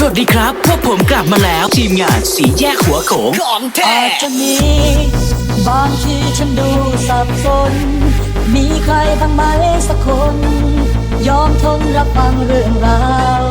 สวัสดีครับ พวกผมกลับมาแล้ว ทีมงานสีแยกหัวโขงของแท้อาจจะมีบางที่ฉันดูสับสน มีใครบ้างไหมสักคน ยอมทนรับฟังเรื่องราว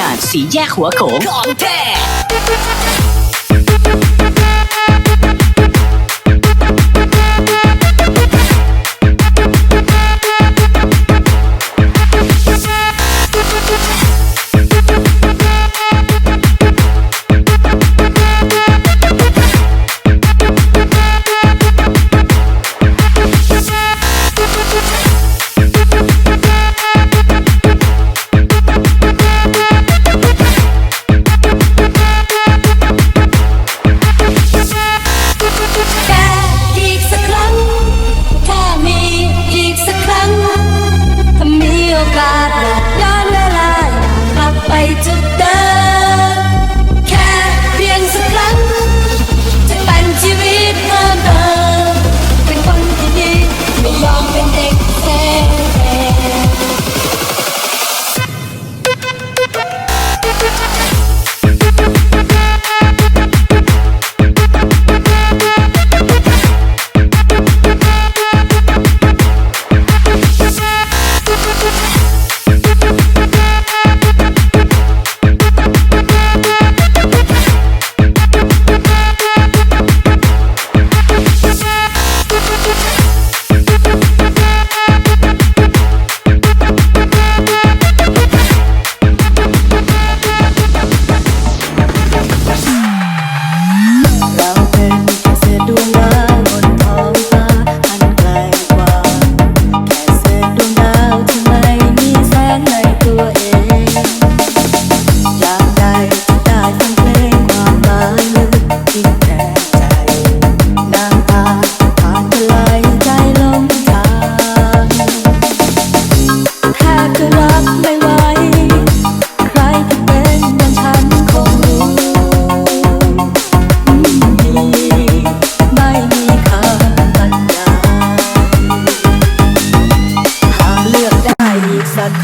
มาแล้ว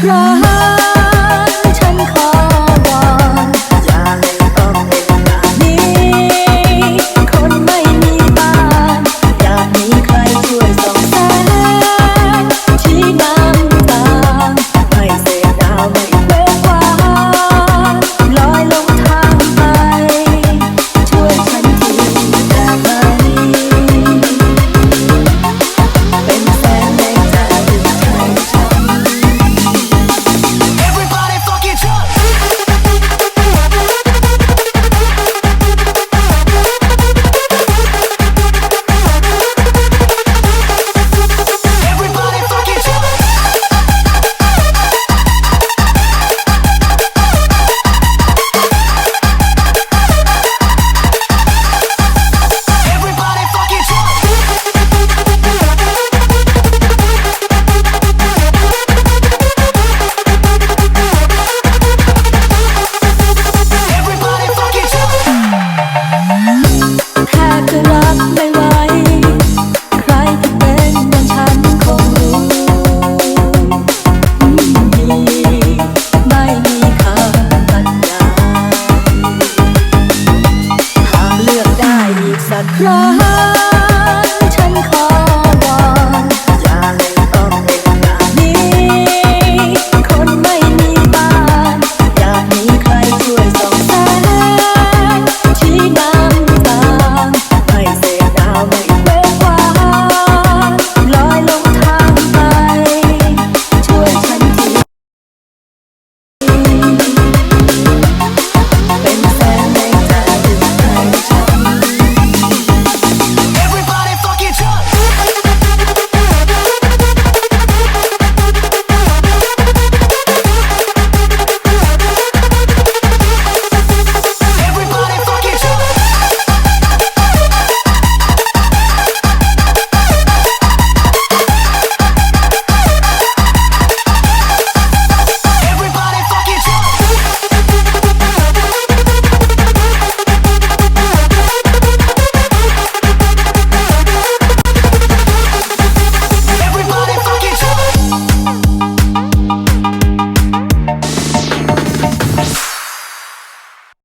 ที